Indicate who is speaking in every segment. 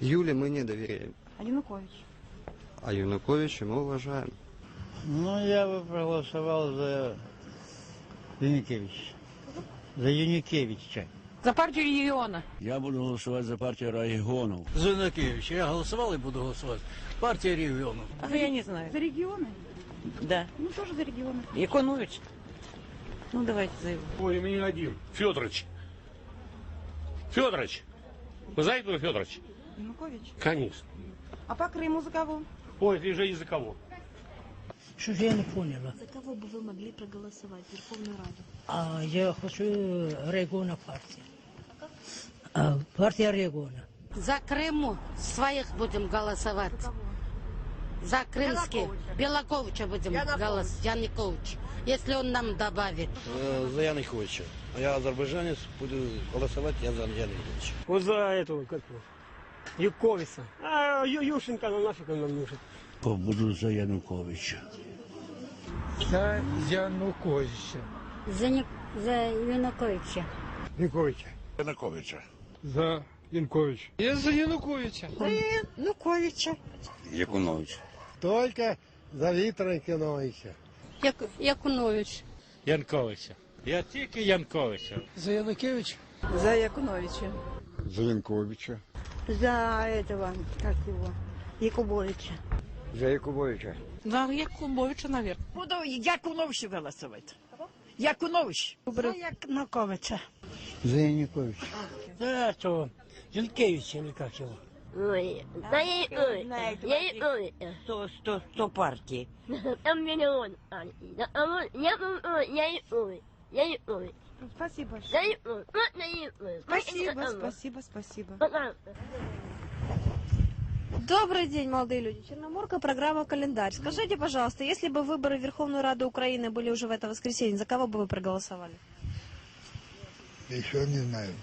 Speaker 1: Юле мы не доверяем,
Speaker 2: А Янукович?
Speaker 1: а Януковича мы уважаем.
Speaker 3: Ну, я бы проголосовал за Юникевича. За Юникевича.
Speaker 2: За партию региона.
Speaker 4: Я буду голосувати за партію регіонів.
Speaker 5: За Януковича. Я голосовал и буду голосовать. Партия регионов.
Speaker 6: А я не знаю.
Speaker 2: За регионы?
Speaker 6: Да.
Speaker 2: Ну, тоже за регионы.
Speaker 6: Якунович. Ну, давайте за его.
Speaker 7: Ой, мне один. Федорович. Федорович. Вы знаете, кто Федорович?
Speaker 2: Янукович.
Speaker 7: Конечно.
Speaker 2: А по Крыму за кого?
Speaker 7: Ой, ты же из-за кого?
Speaker 8: Что же я не поняла?
Speaker 9: За кого бы вы могли проголосовать в Верховную Раду?
Speaker 8: А я хочу региона партия. А, партия региона.
Speaker 10: За Крыму своих будем голосовать. За крымские. Белаковича будем голосовать. Янукович. Если он нам добавит.
Speaker 5: За Януковича. А я азербайджанец, буду голосовать я за Януковича.
Speaker 11: Вот за этого, как его, Юковица. А Ю- Ющенко, ну нафиг он нам нужен.
Speaker 4: Буду за Януковича.
Speaker 3: За Януковича.
Speaker 9: За, за Януковича.
Speaker 3: Януковича.
Speaker 4: Януковича.
Speaker 3: За Януковича. Я за Януковича.
Speaker 6: Януковича.
Speaker 4: Якунович.
Speaker 3: Только за Виктора Януковича.
Speaker 10: Як, Якунович.
Speaker 7: Янковича. Я тільки Янковича.
Speaker 3: За Януковича.
Speaker 6: За Якуновича.
Speaker 3: За Януковича.
Speaker 6: За этого, как его, Якубовича.
Speaker 3: За Якубовича.
Speaker 2: За Якубовича, наверное.
Speaker 6: Буду Якуновича голосовать. Якунович.
Speaker 8: За Януковича.
Speaker 3: За Януковича.
Speaker 11: За этого, Юнкевича или как его.
Speaker 9: Ой, да я я
Speaker 6: Сто, сто, сто партий.
Speaker 9: Там миллион. Я я я
Speaker 2: Спасибо большое. Спасибо,
Speaker 9: Спасибо.
Speaker 2: спасибо, спасибо.
Speaker 12: Добрый день, молодые люди. Черноморка, программа «Календарь». Скажите, пожалуйста, если бы выборы в Верховную Раду Украины были уже в это воскресенье, за кого бы вы проголосовали?
Speaker 3: Еще не знаю.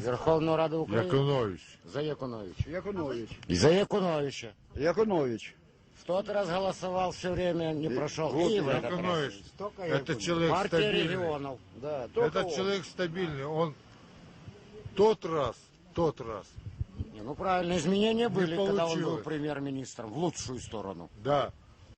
Speaker 4: Верховну Раду України.
Speaker 3: Яковлевич.
Speaker 4: За Якуновича.
Speaker 3: Яковлевич.
Speaker 4: За Якуновича.
Speaker 3: Яковлевич.
Speaker 4: В тот раз голосовал все время, не прошел. И в этот раз.
Speaker 3: Это человек
Speaker 4: Партия
Speaker 3: стабильный.
Speaker 4: регионов. Да, только
Speaker 3: Это
Speaker 4: он.
Speaker 3: человек стабильный. Он тот раз, тот раз.
Speaker 4: Не, ну правильно, изменения были, когда он был
Speaker 3: получилось.
Speaker 4: премьер-министром, в лучшую сторону.
Speaker 3: Да.